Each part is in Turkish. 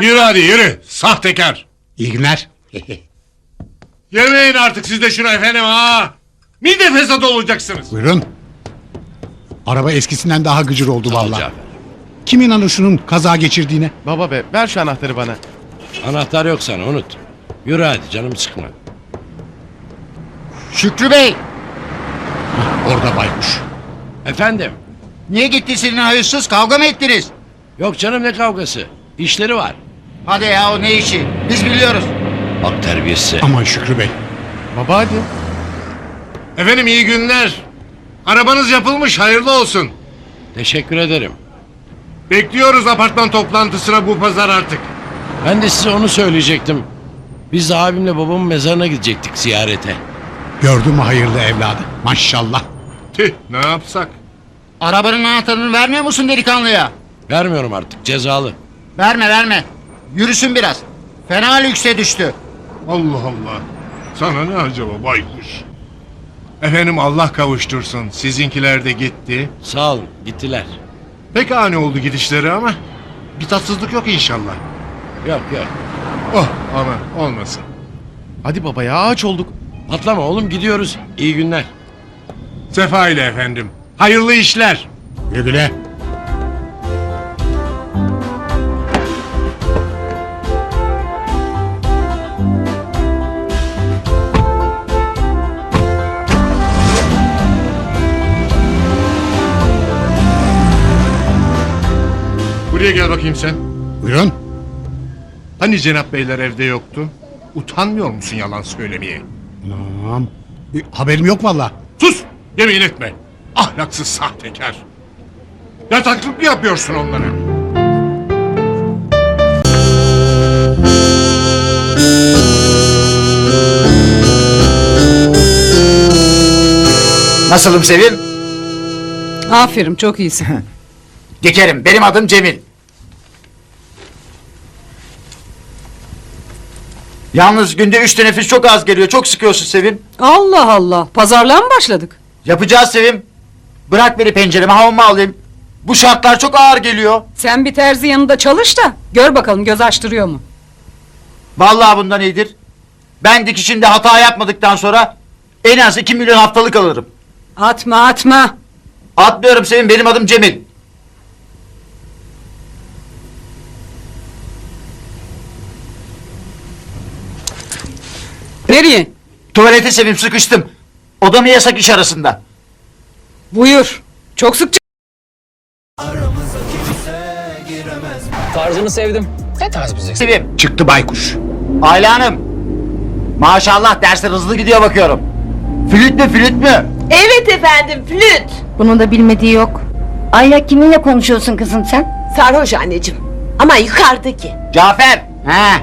Yürü hadi yürü. Sahtekar. İyi günler. Yemeyin artık siz de şunu efendim ha. Mide fesat olacaksınız. Buyurun. Araba eskisinden daha gıcır oldu vallahi. Cafer. Kim inanır şunun kaza geçirdiğine? Baba be ver şu anahtarı bana. Anahtar yok sana unut. Yürü hadi canım sıkma. Şükrü Bey, Orada baykuş. Efendim? niye gitti senin hayırsız kavga mı ettiniz? Yok canım ne kavgası? İşleri var. Hadi ya o ne işi? Biz biliyoruz. Bak terbiyesi. Aman Şükrü Bey. Baba hadi. Efendim iyi günler. Arabanız yapılmış hayırlı olsun. Teşekkür ederim. Bekliyoruz apartman toplantısına bu pazar artık. Ben de size onu söyleyecektim. Biz de abimle babamın mezarına gidecektik ziyarete. Gördün mü hayırlı evladı? Maşallah. Tüh ne yapsak? Arabanın anahtarını vermiyor musun delikanlıya? Vermiyorum artık cezalı. Verme verme. Yürüsün biraz. Fena lükse düştü. Allah Allah. Sana ne acaba baykuş? Efendim Allah kavuştursun. Sizinkiler de gitti. Sağ olun gittiler. Pek ani oldu gidişleri ama bir tatsızlık yok inşallah. Yok yok. Oh aman olmasın. Hadi baba ya ağaç olduk. Patlama oğlum gidiyoruz. İyi günler. Sefa ile efendim. Hayırlı işler. Güle güle. Buraya gel bakayım sen. Buyurun. Hani Cenap Beyler evde yoktu? Utanmıyor musun yalan söylemeye? Tamam. E, haberim yok vallahi. Sus! Yemin etme. Ahlaksız sahtekar. Yataklık mı yapıyorsun onlara? Nasılım Sevim? Aferin çok iyisin. Geçerim. Benim adım Cemil. Yalnız günde üç teneffüs çok az geliyor. Çok sıkıyorsun Sevim. Allah Allah pazarlığa mı başladık? Yapacağız Sevim. Bırak beni pencereme havamı alayım. Bu şartlar çok ağır geliyor. Sen bir terzi yanında çalış da gör bakalım göz açtırıyor mu? Vallahi bundan iyidir. Ben dikişinde hata yapmadıktan sonra en az 2 milyon haftalık alırım. Atma atma. Atmıyorum Sevim benim adım Cemil. Nereye? Tuvalete Sevim sıkıştım. Odamı yasak iş arasında. Buyur. Çok sık Tarzını sevdim. Ne tarz müzik? Sevim. Çıktı baykuş. Ayla Hanım. Maşallah dersler hızlı gidiyor bakıyorum. Flüt mü flüt mü? Evet efendim flüt. Bunun da bilmediği yok. Ayla kiminle konuşuyorsun kızım sen? Sarhoş anneciğim. Ama yukarıdaki. Cafer. He.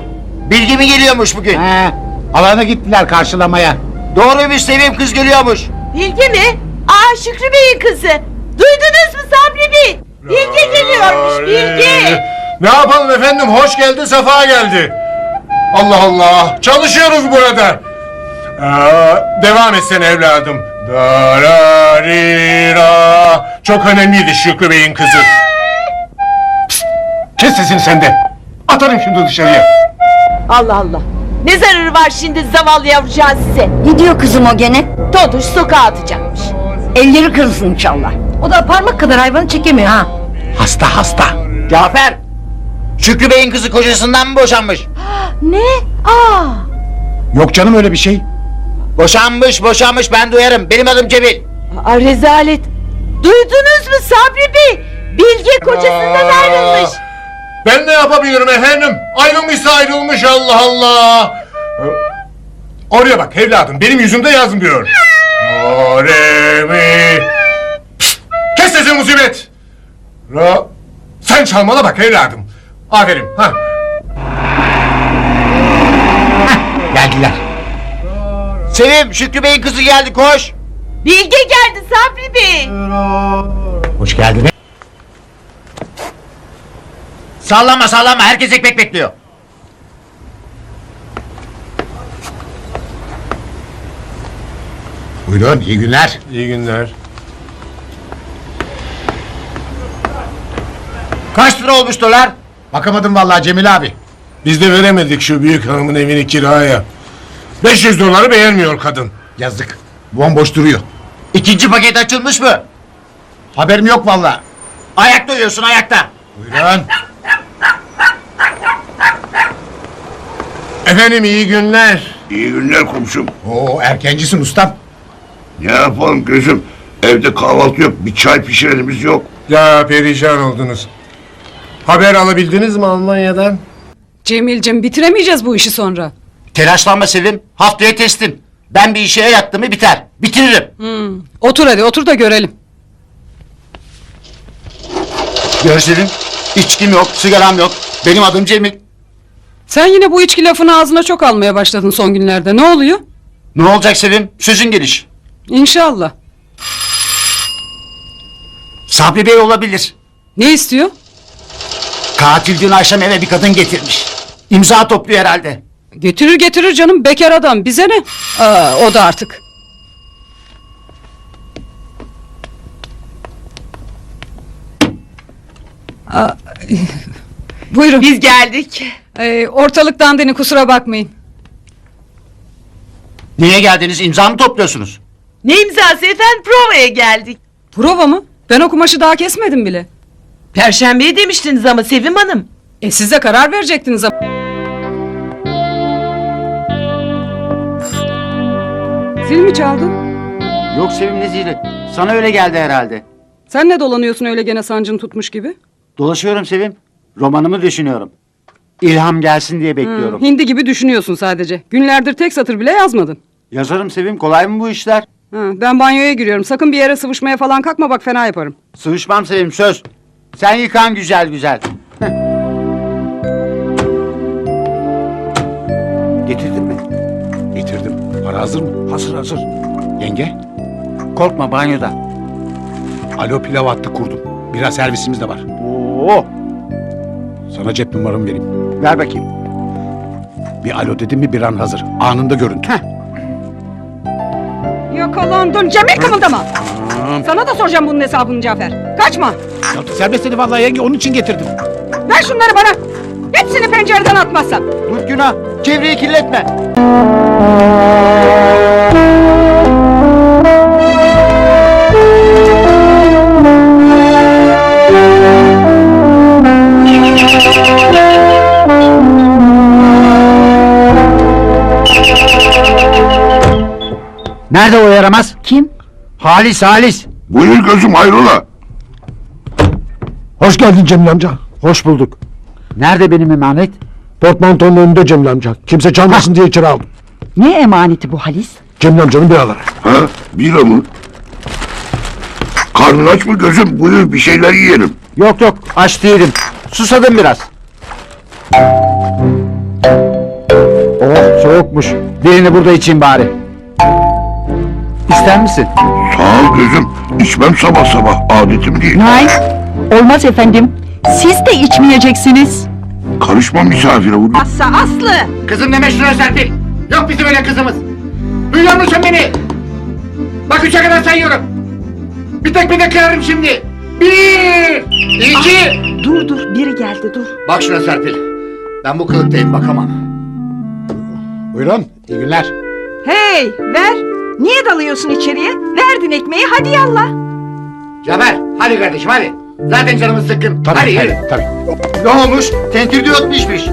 Bilgi mi geliyormuş bugün? He. Alana gittiler karşılamaya. Doğruymuş Sevim kız geliyormuş. Bilge mi? Aa Şükrü Bey'in kızı. Duydunuz mu Sabri Bey? Bilge geliyormuş Bilge. Ne yapalım efendim? Hoş geldi, sefa geldi. Allah Allah. Çalışıyoruz burada. Aa, devam etsen evladım. Dararira. Çok önemliydi Şükrü Bey'in kızı. Kes sesini sen de. Atarım şimdi dışarıya. Allah Allah. Ne zararı var şimdi zavallı yavrucağız size? Ne diyor kızım o gene? Toduş sokağa atacakmış. Elleri kırılsın inşallah. O da parmak kadar hayvanı çekemiyor ha. Hasta hasta. Cafer. Şükrü Bey'in kızı kocasından mı boşanmış? Ne? Aa. Yok canım öyle bir şey. Boşanmış boşanmış ben duyarım. Benim adım Cemil. Aa, rezalet. Duydunuz mu Sabri Bey? Bilge kocasından Aa. ayrılmış. Ben ne yapabilirim efendim? Ayrılmışsa ayrılmış Allah Allah. Oraya bak evladım benim yüzümde yazmıyor. Do, re, mi. Pişt, Kes sesini musibet. Ra. Sen çalmana bak evladım. Aferin. Ha. Geldiler. Sevim Şükrü Bey'in kızı geldi koş. Bilge geldi Sabri Bey. Hoş geldin. Sallama sallama herkes ekmek bekliyor. Buyurun iyi günler. İyi günler. Kaç lira olmuş dolar? Bakamadım vallahi Cemil abi. Biz de veremedik şu büyük hanımın evini kiraya. 500 doları beğenmiyor kadın. Yazdık. Bomboş duruyor. İkinci paket açılmış mı? Haberim yok vallahi. Ayakta uyuyorsun ayakta. Buyurun. Efendim iyi günler. İyi günler komşum. Oo erkencisin ustam. Ne yapalım gözüm? Evde kahvaltı yok, bir çay pişirenimiz yok. Ya perişan oldunuz. Haber alabildiniz mi Almanya'dan? Cemil'cim bitiremeyeceğiz bu işi sonra. Telaşlanma Sevim. Haftaya teslim. Ben bir işe yattım mı biter. Bitiririm. Otur hadi otur da görelim. Gör Sevim. İçkim yok, sigaram yok. Benim adım Cemil. Sen yine bu içki lafını ağzına çok almaya başladın son günlerde. Ne oluyor? Ne olacak Sevim? Sözün geliş. İnşallah. Sabri Bey olabilir. Ne istiyor? Katil dün akşam eve bir kadın getirmiş. İmza topluyor herhalde. Getirir getirir canım bekar adam bize ne? Aa, o da artık. Aa, buyurun. Biz geldik. Ee, ortalık dandini kusura bakmayın. Niye geldiniz? İmza mı topluyorsunuz? Ne imzası efendim provaya geldik. Prova mı? Ben o kumaşı daha kesmedim bile. Perşembeye demiştiniz ama Sevim Hanım. E siz de karar verecektiniz ama. Zil mi çaldı? Yok Sevim ne zili? Sana öyle geldi herhalde. Sen ne dolanıyorsun öyle gene sancın tutmuş gibi? Dolaşıyorum Sevim. Romanımı düşünüyorum. İlham gelsin diye bekliyorum. Hindi gibi düşünüyorsun sadece. Günlerdir tek satır bile yazmadın. Yazarım Sevim. Kolay mı bu işler? Ha, ben banyoya giriyorum. Sakın bir yere sıvışmaya falan kalkma bak fena yaparım. Sıvışmam Sevim söz. Sen yıkan güzel güzel. Heh. Getirdin mi? Getirdim. Para hazır mı? Hazır hazır. Yenge. Korkma banyoda. Alo pilav attı kurdum. Biraz servisimiz de var. Oo, Sana cep numaramı vereyim. ver bakayım. Bir alo dedim mi bir an hazır. Anında görüntü. Yakalandın Cemil kımıldama. Sana da soracağım bunun hesabını Cafer. Kaçma. Ya serbest dedi vallahi yenge onun için getirdim. Ver şunları bana. Hepsini pencereden atmazsan. Dur günah. Çevreyi kirletme. Nerede o yaramaz? Kim? Halis Halis. Buyur gözüm hayrola? Hoş geldin Cemil amca. Hoş bulduk. Nerede benim emanet? Portmantonun önünde Cemil amca. Kimse çalmasın diye içeri aldım. Ne emaneti bu Halis? Cemil amcanın biraları. Ha? Bira mı? Karnın aç mı gözüm? Buyur bir şeyler yiyelim. Yok yok aç değilim. Susadım biraz. Oh soğukmuş. Birini burada içeyim bari. İster misin? Sağ ol gözüm. İçmem sabah sabah. Adetim değil. Nein. Olmaz efendim. Siz de içmeyeceksiniz. Karışma misafire. Bu Aslı Aslı. Kızım deme şuna Serpil. Yok bizim öyle kızımız. Duyuyor musun beni? Bak üçe kadar sayıyorum. Bir tek bir de kırarım şimdi. Bir, iki. Dur dur biri geldi dur. Bak şuna Serpil. Ben bu kılıktayım bakamam. Buyurun. İyi günler. Hey ver. Niye dalıyorsun içeriye? Verdin ekmeği hadi yallah. Cafer hadi kardeşim hadi. Zaten canımız sıkkın. Tabii hadi tabii. yürü. tabii. Ne olmuş? Tentir diyot pişmiş.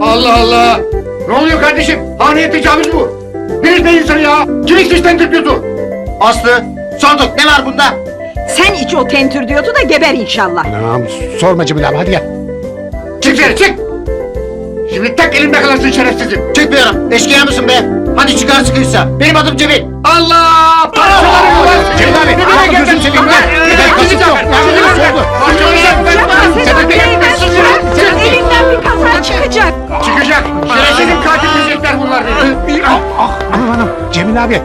Allah Allah. Ne oluyor kardeşim? Haneye tecavüz bu. Bir de insan ya. Kim içmiş tentir diyotu? Aslı sorduk ne var bunda? Sen iç o tentür diyordu da geber inşallah. Anam sorma Cemil abi hadi gel. Çık dışarı çık. Şimdi tek elimde kalırsın şerefsizim. Çıkmıyorum. Eşkıya mısın be? Hadi çıkar sıkıysa. Benim adım Cemil. Allah! Parçaları yuvar. Cemil abi, ama gözüm seveyim. Yeter, Yeter, kasıt yok. Sen Sebep- elinden bir kaza çıkacak. Çıkacak. Şerefsizim katil diyecekler bunlar. Ah, ah, anam anam. Cemil abi.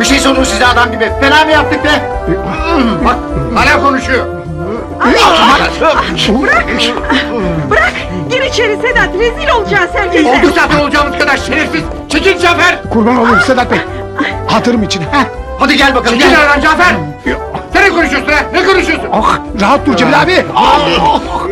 Bir şey sorun size adam gibi. Fena mı yaptık be? Bak hala konuşuyor. Bırak gir içeri Sedat rezil olacağız herkese. Olduk zaten olacağımız kadar şerefsiz. Çekil Cafer. Kurban olayım Sedat Bey. Hatırım için. Heh. Hadi gel bakalım. Çekil aradan Cafer. Sen ne konuşuyorsun ha? Ne konuşuyorsun? Ah, rahat dur Cemil abi. Ah,